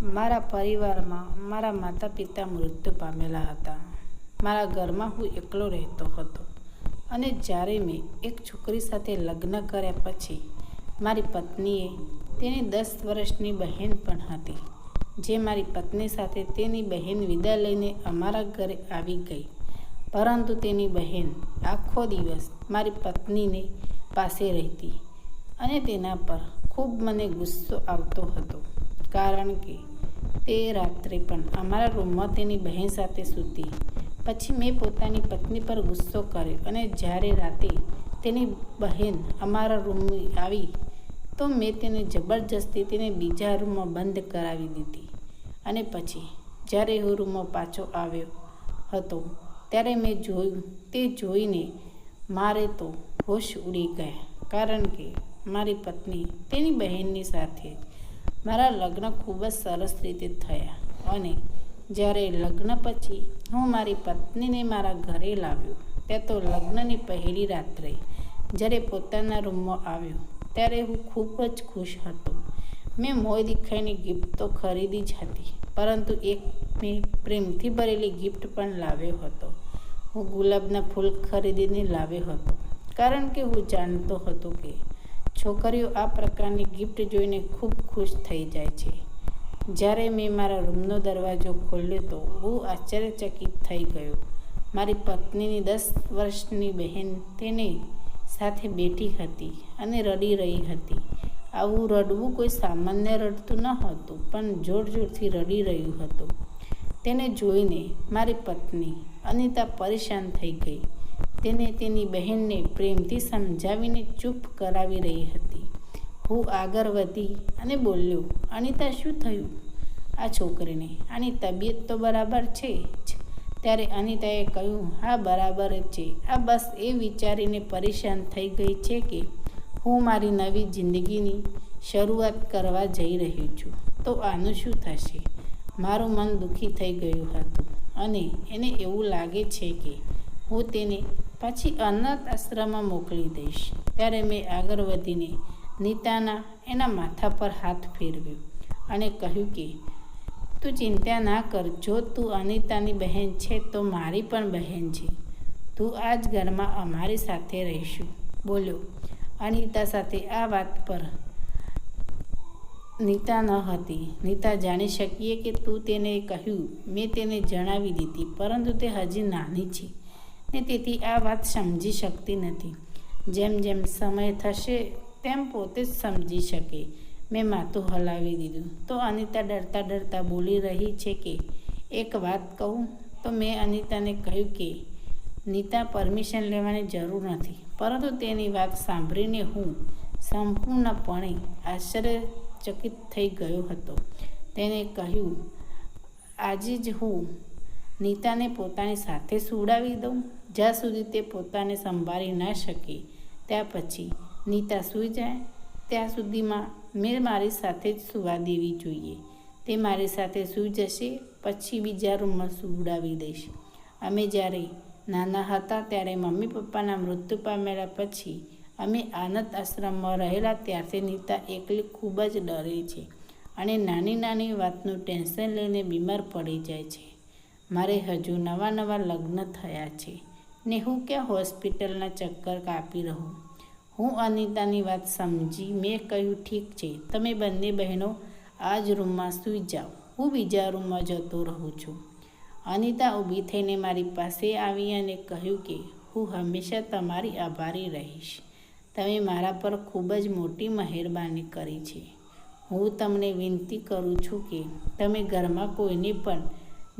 મારા પરિવારમાં મારા માતા પિતા મૃત્યુ પામેલા હતા. મારા ઘરમાં હું એકલો રહેતો હતો અને જ્યારે મેં એક છોકરી સાથે લગ્ન કર્યા પછી મારી પત્નીએ તેની દસ વર્ષની બહેન પણ હતી, જે મારી પત્ની સાથે તેની બહેન વિદા લઈને અમારા ઘરે આવી ગઈ. પરંતુ તેની બહેન આખો દિવસ મારી પત્નીને પાસે રહેતી અને તેના પર ખૂબ મને ગુસ્સો આવતો હતો, કારણ કે તે રાત્રે પણ અમારા રૂમમાં તેની બહેન સાથે સૂતી. પછી મેં પોતાની પત્ની પર ગુસ્સો કર્યો અને જ્યારે રાતે તેની બહેન અમારા રૂમમાં આવી, તો મેં તેને જબરજસ્તી તેને બીજા રૂમમાં બંધ કરાવી દીધી. અને પછી, જ્યારે હું રૂમમાં પાછો આવ્યો હતો, ત્યારે મેં જોયું, તે જોઈને મારે તો હોશ ઉડી ગયા. કારણ કે મારી પત્ની તેની બહેનની સાથે મારા લગ્ન ખૂબ જ સરસ રીતે થયા. અને જ્યારે લગ્ન પછી હું મારી પત્નીને મારા ઘરે લાવ્યો ત્યાં તો લગ્નની પહેલી રાત્રે, જ્યારે પોતાના રૂમમાં આવ્યો, ત્યારે હું ખૂબ જ ખુશ હતો. મેં મોય દીખાઈની ગિફ્ટ તો ખરીદી જ હતી, પરંતુ એક મેં પ્રેમથી ભરેલી ગિફ્ટ પણ લાવ્યો હતો. હું ગુલાબના ફૂલ ખરીદીને લાવ્યો હતો, કારણ કે હું જાણતો હતો કે છોકરીઓ આ પ્રકારની ગિફ્ટ જોઈને ખૂબ ખુશ થઈ જાય છે. જ્યારે મેં મારા રૂમનો દરવાજો ખોલ્યો તો હું આશ્ચર્યચકિત થઈ ગયો. મારી પત્નીની દસ વર્ષની બહેન તેને સાથે બેઠી હતી અને રડી રહી હતી. આવું રડવું કોઈ સામાન્ય રડતું ન હતું, પણ જોર જોરથી રડી રહ્યું હતું. તેને જોઈને મારી પત્ની અનિતા પરેશાન થઈ ગઈ. તેને તેની બહેનને પ્રેમથી સમજાવીને ચૂપ કરાવી રહી હતી. હું આગળ વધી અને બોલ્યો, અનિતા, શું થયું? આ છોકરીને, આની તબિયત તો બરાબર છે જ. ત્યારે અનિતાએ કહ્યું, હા, બરાબર જ છે. આ બસ એ વિચારીને પરેશાન થઈ ગઈ છે કે હું મારી નવી જિંદગીની શરૂઆત કરવા જઈ રહી છું. તો આનું શું થશે? મારું મન દુઃખી થઈ ગયું હતું અને એને એવું લાગે છે કે હું તેને પાછી અનાથ આશ્રમમાં મોકલી દઈશ. ત્યારે મેં આગળ વધીને નીતાના એના માથા પર હાથ ફેરવ્યો અને કહ્યું કે, તું ચિંતા ના કર. જો તું અનિતાની બહેન છે, તો મારી પણ બહેન છે. તું આ જ ઘરમાં અમારી સાથે રહીશું. બોલ્યો. અનિતા સાથે આ વાત પર નીતા ન હતી. નીતા જાણી શકીએ કે તું તેને કહ્યું. મેં તેને જણાવી દીધી, પરંતુ તે હજી નાની છે. ને તેથી આ વાત સમજી શકતી નથી. જેમ જેમ સમય થશે, તેમ પોતે જ સમજી શકે. મેં માથું હલાવી દીધું. તો અનિતા ડરતા ડરતા બોલી રહી છે કે, એક વાત કહું? તો મેં અનિતાને કહ્યું કે, નીતા, પરમિશન લેવાની જરૂર નથી. પરંતુ તેની વાત સાંભળીને હું સંપૂર્ણપણે આશ્ચર્યચકિત થઈ ગયો હતો. તેને કહ્યું, આજે જ હું નીતાને પોતાની સાથે સુવડાવી દઉં? જ્યાં સુધી તે પોતાને સંભાળી ના શકે. ત્યાં પછી નીતા સૂઈ જાય. ત્યાં સુધીમાં મેં મારી સાથે જ સુવા દેવી જોઈએ. તે મારી સાથે સૂઈ જશે, પછી બીજા રૂમમાં સુવડાવી દઈશ. અમે જ્યારે નાના હતા ત્યારે મમ્મી પપ્પાના મૃત્યુ પામેલા પછી અમે આનંદ આશ્રમમાં રહેલા ત્યારથી નીતા એકલી ખૂબ જ ડરે છે અને નાની નાની વાતનું ટેન્શન લઈને બીમાર પડી જાય છે. મારે હજુ નવા નવા લગ્ન થયા છે ને હું ક્યાં હોસ્પિટલના ચક્કર કાપી રહું? હું અનિતાની વાત સમજી મેં કહ્યું, ઠીક છે, તમે બંને બહેનો આ જ રૂમમાં સૂઈ જાઓ. હું બીજા રૂમમાં જતો રહું છું. અનિતા ઊભી થઈને મારી પાસે આવી અને કહ્યું કે, હું હંમેશા તમારી આભારી રહીશ. તમે મારા પર ખૂબ જ મોટી મહેરબાની કરી છે. હું તમને વિનંતી કરું છું કે તમે ઘરમાં કોઈને પણ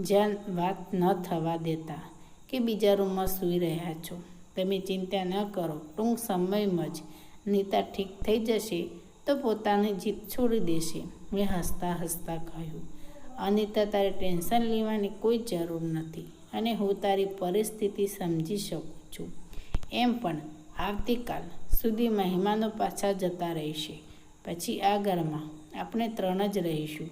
જ્યાં વાત ન થવા દેતા કે બીજા રૂમમાં સૂઈ રહ્યા છો. તમે ચિંતા ન કરો, ટૂંક સમયમાં જ નીતા ઠીક થઈ જશે તો પોતાની જીત છોડી દેશે, મેં હસતા હસતા કહ્યું. અનિતા તારે ટેન્શન લેવાની કોઈ જરૂર નથી અને હું તારી પરિસ્થિતિ સમજી શકું છું. એમ પણ આવતીકાલ સુધી મહેમાનો પાછા જતા રહેશે. પછી આ ઘરમાં આપણે ત્રણ જ રહીશું.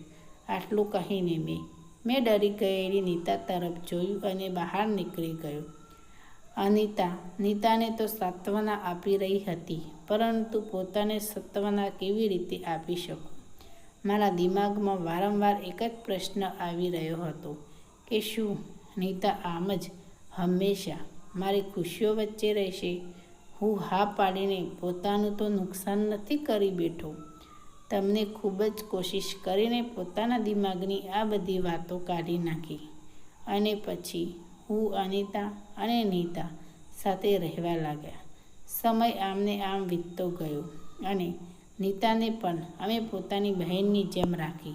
આટલું કહીને મેં મેં ડરી ગયેલી નીતા તરફ જોયું અને બહાર નીકળી ગયો. અનિતા, નીતાને તો સાંત્વના આપી રહી હતી, પરંતુ પોતાને સત્વના કેવી રીતે આપી શકું? મારા દિમાગમાં વારંવાર એક જ પ્રશ્ન આવી રહ્યો હતો કે શું? નીતા, આમ જ, હંમેશા મારી ખુશીઓ વચ્ચે રહેશે. હું હા પાડીને પોતાનું તો નુકસાન નથી કરી બેઠો. તમને ખૂબ જ કોશિશ કરીને પોતાના દિમાગની આ બધી વાતો કાઢી નાખી. અને પછી હું અનિતા અને નીતા સાથે રહેવા લાગ્યા. સમય આમને આમ વીતતો ગયો અને નીતાને પણ અમે પોતાની બહેનની જેમ રાખી.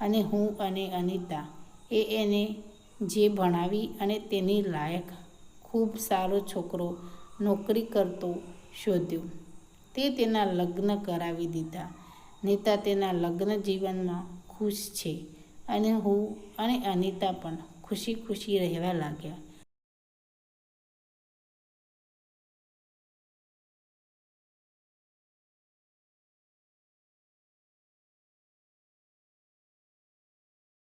અને હું અને અનિતા એ એને જે ભણાવી અને તેની લાયક ખૂબ સારો છોકરો નોકરી કરતો શોધ્યો. તે તેના લગ્ન કરાવી દીધા. નીતા તેના લગ્ન જીવનમાં ખુશ છે અને હું અને અનિતા પણ ખુશી ખુશી રહેવા લાગ્યા.